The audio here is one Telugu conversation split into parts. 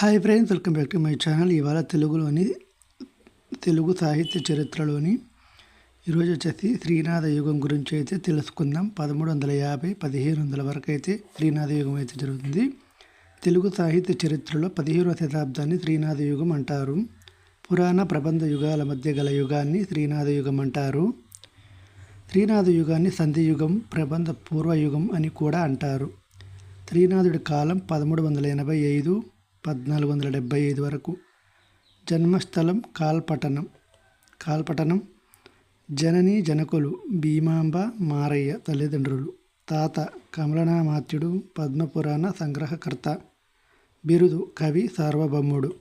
Hi friends welcome back to my channel. ఇవాళ తెలుగులోని తెలుగు సాహిత్య చరిత్రలోని ఈరోజు వచ్చేసి శ్రీనాథ యుగం గురించి అయితే తెలుసుకుందాం. పదమూడు వందల యాభై పదిహేను వందల వరకు అయితే శ్రీనాథ యుగం అయితే జరుగుతుంది. తెలుగు సాహిత్య చరిత్రలో పదిహేనవ శతాబ్దాన్ని శ్రీనాథ యుగం అంటారు. పురాణ ప్రబంధ యుగాల మధ్య గల యుగాన్ని శ్రీనాథ యుగం అంటారు. శ్రీనాథ యుగాన్ని సంధి యుగం ప్రబంధ పూర్వయుగం అని కూడా అంటారు. శ్రీనాథుడి కాలం పదమూడు వందల ఎనభై ఐదు పద్నాలుగు వందల డెబ్భై ఐదు వరకు. జన్మస్థలం కాల్పట్టణం. కాల్పట్టణం జనని జనకులు భీమాంబ మారయ్య తల్లిదండ్రులు. తాత కమలనామాత్యుడు పద్మపురాణ సంగ్రహకర్త. బిరుదు కవి సార్వభౌముడు.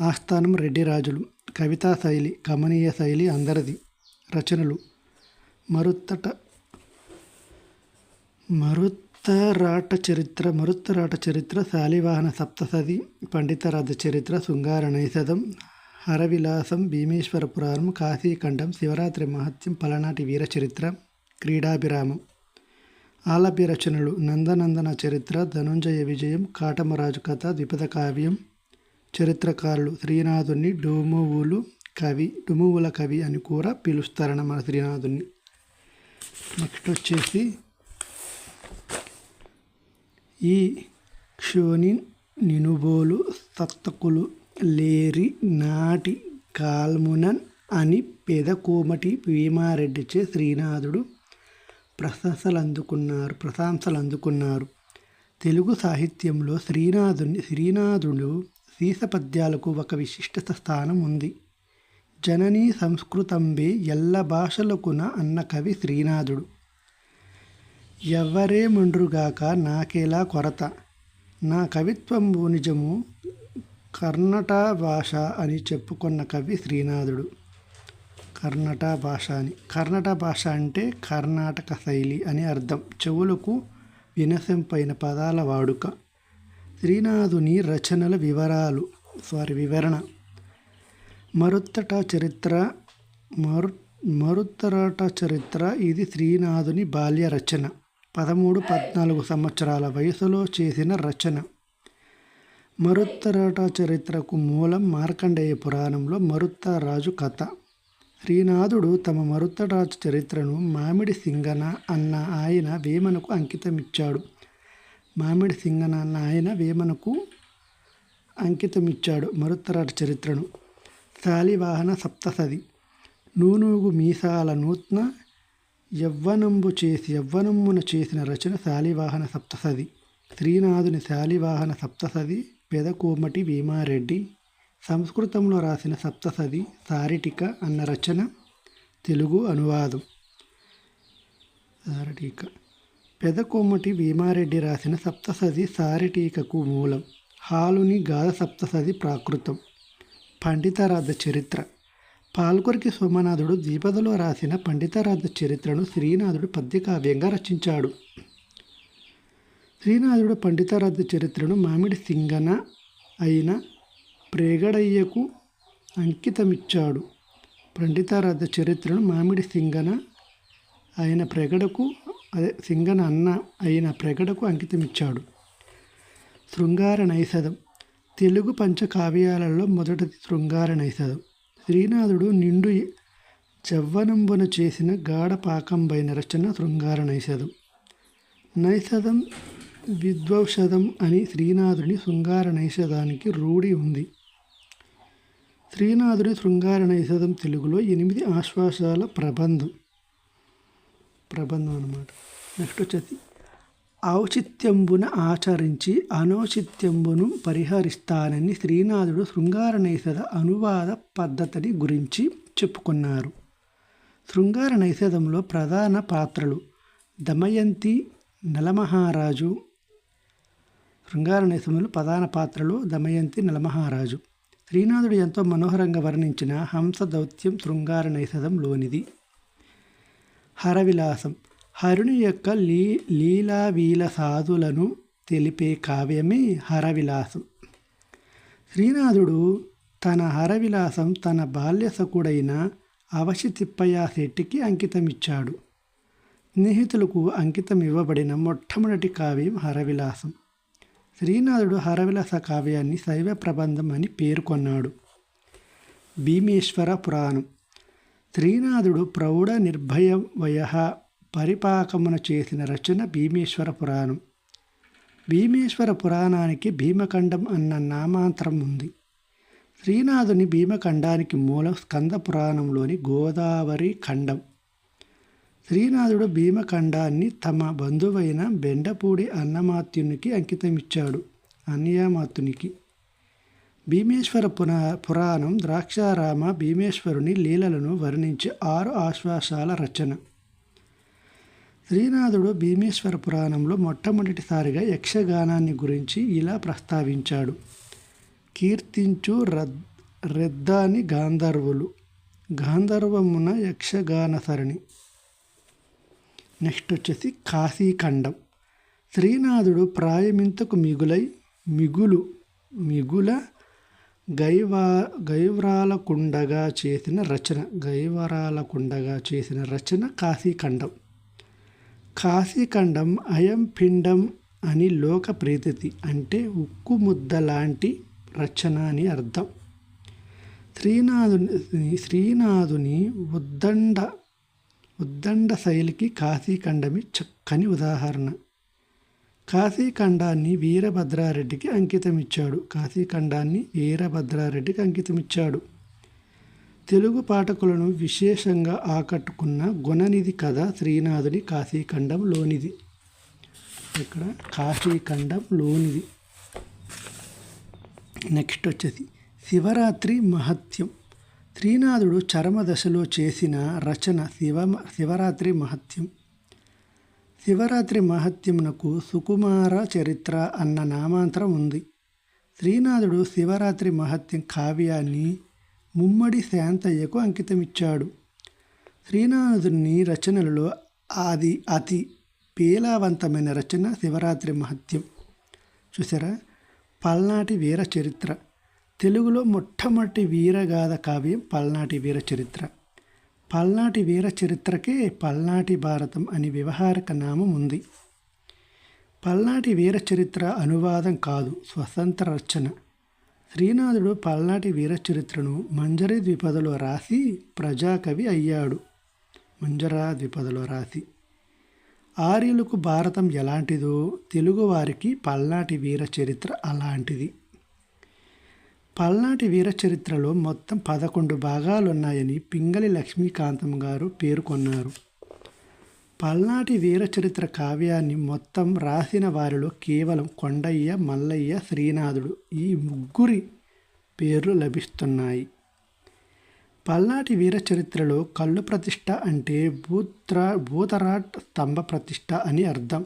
ఆస్థానం రెడ్డి రాజులు కవితా శైలి కమనీయ శైలి అందరిది. రచనలు మరుత్తట మరుత్తరాట చరిత్ర మరుత్తరాట చరిత్ర శాలివాహన సప్తసది పండితరాజ చరిత్ర శృంగార నైషదం హరవిలాసం భీమేశ్వర పురాణం కాశీఖండం శివరాత్రి మహత్యం పలనాటి వీర చరిత్ర క్రీడాభిరామం. ఆలభ్య రచనలు నందనందన చరిత్ర ధనుంజయ విజయం కాటమరాజు కథ ద్విపద కావ్యం చరిత్రకారులు శ్రీనాథుని డుమువులు కవి డుమువుల కవి అని కూడా పిలుస్తారన్నమాట శ్రీనాథుని నెక్స్ట్ వచ్చేసి ఈ క్షోణి నినుబోలు సత్తకులు లేరి నాటి కాల్మునన్ అని పెదకోమటి భీమారెడ్డిచే శ్రీనాథుడు ప్రశంసలు అందుకున్నారు ప్రశంసలు అందుకున్నారు తెలుగు సాహిత్యంలో శ్రీనాథుని శ్రీనాథుడు సీసపద్యాలకు ఒక విశిష్ట స్థానం ఉంది. జననీ సంస్కృతంబే ఎల్ల భాషలకున అన్న కవి శ్రీనాథుడు. ఎవ్వరేమండ్రుగాక నాకేలా కొరత? నా కవిత్వంబు నిజము కర్ణట భాష అని చెప్పుకున్న కవి శ్రీనాథుడు. కర్ణట భాష అని. కర్ణట భాష అంటే కర్ణాటక శైలి అని అర్థం. చెవులకు వినసంపైన పదాల వాడుక. శ్రీనాథుని రచనల వివరాలు. సారీ వివరణ. మరుత్తట చరిత్ర మరు మరుత్తరాట చరిత్ర ఇది శ్రీనాథుని బాల్య రచన పదమూడు పద్నాలుగు సంవత్సరాల వయసులో చేసిన రచన. మరుత్తరాట చరిత్రకు మూలం మార్కండేయ పురాణంలో మరుత్తరాజు కథ. శ్రీనాథుడు తమ మరుత్తరాజు చరిత్రను మామిడి సింగన అన్న ఆయన వేమనకు అంకితమిచ్చాడు. మామిడి సింగన అన్న ఆయన వేమనకు అంకితమిచ్చాడు మరుత్తరాజు చరిత్రను. శాలివాహన సప్తసది నూనూగు మీసాల నూత్న యవ్వనంబు చేసి యవ్వనమ్మున చేసిన రచన శాలివాహన సప్తసది. శ్రీనాథుని శాలివాహన సప్తసది పెదకోమటి భీమారెడ్డి. సంస్కృతంలో రాసిన సప్తసది సారిటిక అన్న రచన తెలుగు అనువాదం. సారిటిక. పెదకోమటి భీమారెడ్డి రాసిన సప్తసది సారిటీకకు మూలం హాలుని గాథ సప్తసది ప్రాకృతం. పండితారాధ చరిత్ర. పాల్కొరికి సోమనాథుడు ద్విపదలో రాసిన పండితారాధ చరిత్రను శ్రీనాథుడు పద్యకావ్యంగా రచించాడు. శ్రీనాథుడు పండితారాధ చరిత్రను మామిడి సింగన అయిన ప్రేగడయ్యకు అంకితమిచ్చాడు. పండితారాధ చరిత్రను మామిడి సింగన అయిన ప్రగడకు అదే సింగన అన్న అయిన ప్రగడకు అంకితమిచ్చాడు. శృంగార నైషధం తెలుగు పంచకావ్యాలలో మొదటిది శృంగార నైషధం శ్రీనాథుడు నిండు జవ్వనంబున చేసిన గాఢపాకంబైన రచన శృంగార నైషధం. నైషధం విద్వౌషధం అని శ్రీనాథుని శృంగార నైషధానికి రూఢి ఉంది. శ్రీనాథుని శృంగార నైషధం తెలుగులో ఎనిమిది ఆశ్వాసాల ప్రబంధం. ప్రబంధం అన్నమాట. నెక్స్ట్ వచ్చేసి ఔచిత్యంబున ఆచరించి అనౌచిత్యంబును పరిహరిస్తానని శ్రీనాథుడు శృంగారనైషధ అనువాద పద్ధతిని గురించి చెప్పుకున్నారు. శృంగార నైషధంలో ప్రధాన పాత్రలు దమయంతి నలమహారాజు. శృంగార నైషధంలో ప్రధాన పాత్రలు దమయంతి నలమహారాజు. శ్రీనాథుడు ఎంతో మనోహరంగా వర్ణించిన హంస దౌత్యం శృంగార నైషధంలోనిది హరవిలాసం హరుని యొక్క లీ లీలావీల సాధులను తెలిపే కావ్యమే హరవిలాసం. శ్రీనాథుడు తన హరవిలాసం తన బాల్య సకుడైన అవశి తిప్పయ్య శెట్టికి అంకితమిచ్చాడు. స్నేహితులకు అంకితం ఇవ్వబడిన మొట్టమొదటి కావ్యం హరవిలాసం. శ్రీనాథుడు హరవిలాస కావ్యాన్ని శైవ ప్రబంధం అని పేర్కొన్నాడు. భీమేశ్వర పురాణం. శ్రీనాథుడు ప్రౌఢ నిర్భయ వయ పరిపాకమున చేసిన రచన భీమేశ్వర పురాణం. భీమేశ్వర పురాణానికి భీమఖండం అన్న నామాంతరం ఉంది. శ్రీనాథుని భీమఖండానికి మూలం స్కంద పురాణంలోని గోదావరి ఖండం. శ్రీనాథుడు భీమఖండాన్ని తమ బంధువైన బెండపూడి అన్నమాత్యునికి అంకితమిచ్చాడు అన్యమాతునికి భీమేశ్వర పునా పురాణం ద్రాక్షారామ భీమేశ్వరుని లీలలను వర్ణించి ఆరు ఆశ్వాసాల రచన. శ్రీనాథుడు భీమేశ్వర పురాణంలో మొట్టమొదటిసారిగా యక్షగానాన్ని గురించి ఇలా ప్రస్తావించాడు. కీర్తించు రద్ రెద్దాని గాంధర్వులు. గాంధర్వమున యక్షగాన సరణి. నెక్స్ట్ వచ్చేసి కాశీఖండం. శ్రీనాథుడు ప్రాయమింతకు మిగులై మిగులు మిగుల గైవా గైవ్రాలకుండగా చేసిన రచన. గైవరాలకుండగా చేసిన రచన కాశీఖండం. కాశీఖండం అయం పిండం అని లోక ప్రీతి అంటే ఉక్కు ముద్ద లాంటి రచన అని అర్థం. శ్రీనాథుని శ్రీనాథుని ఉద్దండ ఉద్దండ శైలికి కాశీఖండమే చక్కని ఉదాహరణ. కాశీఖండాన్ని వీరభద్రారెడ్డికి అంకితమిచ్చాడు. కాశీఖండాన్ని వీరభద్రారెడ్డికి అంకితమిచ్చాడు. తెలుగు పాఠకులను విశేషంగా ఆకట్టుకున్న గుణనిధి కథ శ్రీనాథుని కాశీఖండంలోనిది ఇక్కడ కాశీఖండంలోనిది నెక్స్ట్ వచ్చేసి శివరాత్రి మహత్యం. శ్రీనాథుడు చరమ దశలో చేసిన రచన శివ శివరాత్రి మహత్యం. శివరాత్రి మహత్యమునకు సుకుమార చరిత్ర అన్న నామాంతరం ఉంది. శ్రీనాథుడు శివరాత్రి మహత్యం కావ్యాన్ని ముమ్మడి శాంతయ్యకు అంకితమిచ్చాడు. శ్రీనాథుని రచనలలో అది అతి పేలావంతమైన రచన శివరాత్రి మహత్యం. చూసారా పల్నాటి వీర చరిత్ర. తెలుగులో మొట్టమొదటి వీరగాథ కావ్యం పల్నాటి వీర చరిత్ర. పల్నాటి వీర చరిత్రకే పల్నాటి భారతం అని వ్యవహారక నామం ఉంది. పల్నాటి వీర చరిత్ర అనువాదం కాదు స్వతంత్ర రచన. శ్రీనాథుడు పల్నాటి వీరచరిత్రను మంజరి ద్విపదలో రాసి ప్రజాకవి అయ్యాడు. మంజరా ద్విపదలో రాసి. ఆర్యులకు భారతం ఎలాంటిదో తెలుగువారికి పల్నాటి వీర చరిత్ర అలాంటిది. పల్నాటి వీర చరిత్రలో మొత్తం పదకొండు భాగాలున్నాయని పింగళి లక్ష్మీకాంతం గారు పేర్కొన్నారు. పల్నాటి వీర చరిత్ర కావ్యాన్ని మొత్తం రాసిన వారిలో కేవలం కొండయ్య మల్లయ్య శ్రీనాథుడు ఈ ముగ్గురి పేర్లు లభిస్తున్నాయి. పల్నాటి వీర చరిత్రలో కళ్ళు ప్రతిష్ట అంటే భూత్రా భూతరాట్ స్తంభ ప్రతిష్ట అని అర్థం.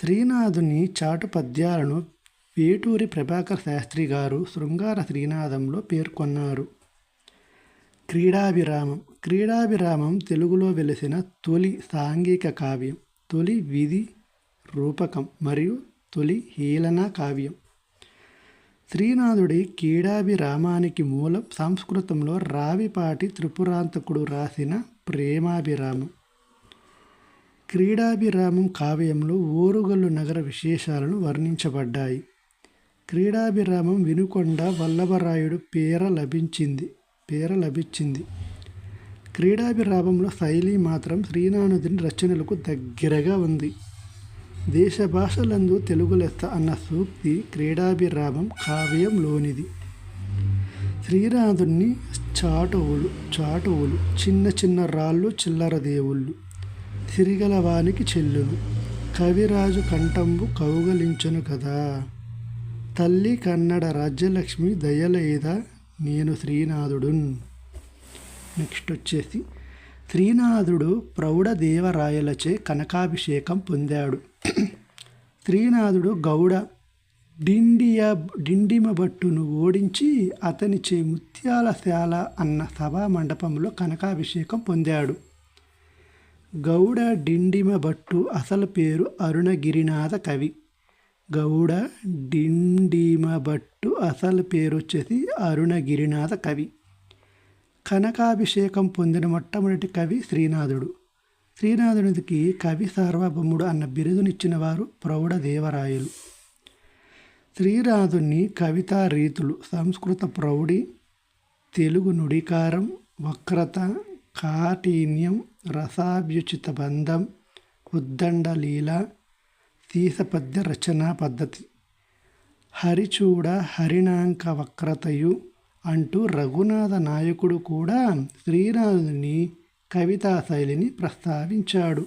శ్రీనాథుని చాటు పద్యాలను వేటూరి ప్రభాకర్ శాస్త్రి గారు శృంగార శ్రీనాథంలో పేర్కొన్నారు. క్రీడావిరామం క్రీడాభిరామం తెలుగులో వెలిసిన తొలి సాంఘిక కావ్యం తొలి విధి రూపకం మరియు తొలి హీలన కావ్యం. శ్రీనాథుడి క్రీడాభిరామానికి మూలం సంస్కృతంలో రావిపాటి త్రిపురాంతకుడు రాసిన ప్రేమాభిరామం. క్రీడాభిరామం కావ్యంలో ఓరుగల్లు నగర విశేషాలను వర్ణించబడ్డాయి. క్రీడాభిరామం వినుకొండ వల్లభరాయుడు పేర లభించింది పేర లభించింది క్రీడాభిరామంలో శైలి మాత్రం శ్రీనాథుని రచనలకు దగ్గరగా ఉంది. దేశ భాషలందు తెలుగు లెస్త అన్న సూక్తి క్రీడాభిరామం కావ్యంలోనిది. శ్రీనాథుణ్ణి చాటువులు చాటువులు చిన్న చిన్న రాళ్ళు చిల్లర దేవుళ్ళు సిరిగలవానికి చెల్లులు కవిరాజు కంఠంబు కౌగలించను కదా. తల్లి కన్నడ రాజ్యలక్ష్మి దయలేదా నేను శ్రీనాథుడున్? నెక్స్ట్ వచ్చేసి శ్రీనాథుడు ప్రౌఢదేవరాయలచే కనకాభిషేకం పొందాడు. శ్రీనాథుడు గౌడ డిండియా డిండిమభట్టును ఓడించి అతనిచే ముత్యాలశాల అన్న సభా మండపంలో కనకాభిషేకం పొందాడు. గౌడ డిండిమభట్టు అసలు పేరు అరుణగిరినాథ కవి. గౌడ డిండిమభట్టు అసలు పేరు వచ్చేసి అరుణగిరినాథ కవి. కనకాభిషేకం పొందిన మొట్టమొదటి కవి శ్రీనాథుడు. శ్రీనాథునికి కవి సార్వభౌముడు అన్న బిరుదునిచ్చిన వారు ప్రౌఢ దేవరాయలు. శ్రీనాథుని కవితా రీతులు సంస్కృత ప్రౌఢి తెలుగు నుడికారం వక్రత కాఠిన్యం రసాభ్యుచిత బంధం ఉద్దండ లీల సీసపద్య రచనా పద్ధతి. హరిచూడ హరిణాంక వక్రతయు అంటూ రఘునాథ నాయకుడు కూడా శ్రీనాథుని కవితా శైలిని ప్రస్తావించాడు.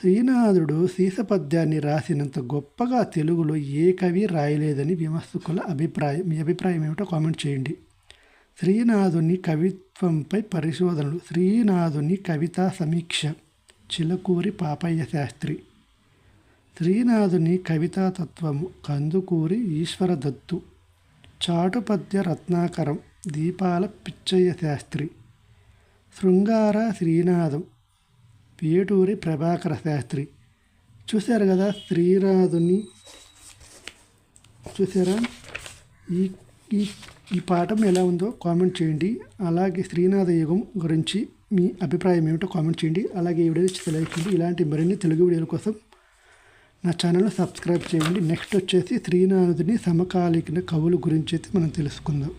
శ్రీనాథుడు సీసపద్యాన్ని రాసినంత గొప్పగా తెలుగులో ఏ కవి రాయలేదని విమర్శకుల అభిప్రాయం మీ అభిప్రాయం ఏమిటో కామెంట్ చేయండి. శ్రీనాథుని కవిత్వంపై పరిశోధనలు శ్రీనాథుని కవితా సమీక్ష చిలకూరి పాపయ్య శాస్త్రి. శ్రీనాథుని కవితాతత్వము కందుకూరి ఈశ్వరదత్తు. చాటుపద్య రత్నాకరం దీపాల పిచ్చయ్య శాస్త్రి శృంగార శ్రీనాథం పేటూరి ప్రభాకర శాస్త్రి చూశారు కదా శ్రీనాథుని చూసారా ఈ ఈ ఈ పాఠం ఎలా ఉందో కామెంట్ చేయండి. అలాగే శ్రీనాథ యుగం గురించి మీ అభిప్రాయం ఏమిటో కామెంట్ చేయండి. అలాగే ఈ వీడియో తెలియజేయండి ఇలాంటి మరిన్ని తెలుగు వీడియోల కోసం నా ఛానల్ని సబ్స్క్రైబ్ చేయండి. నెక్స్ట్ వచ్చేసి శ్రీనాథుని సమకాలీన కవుల గురించి అయితే మనం తెలుసుకుందాం.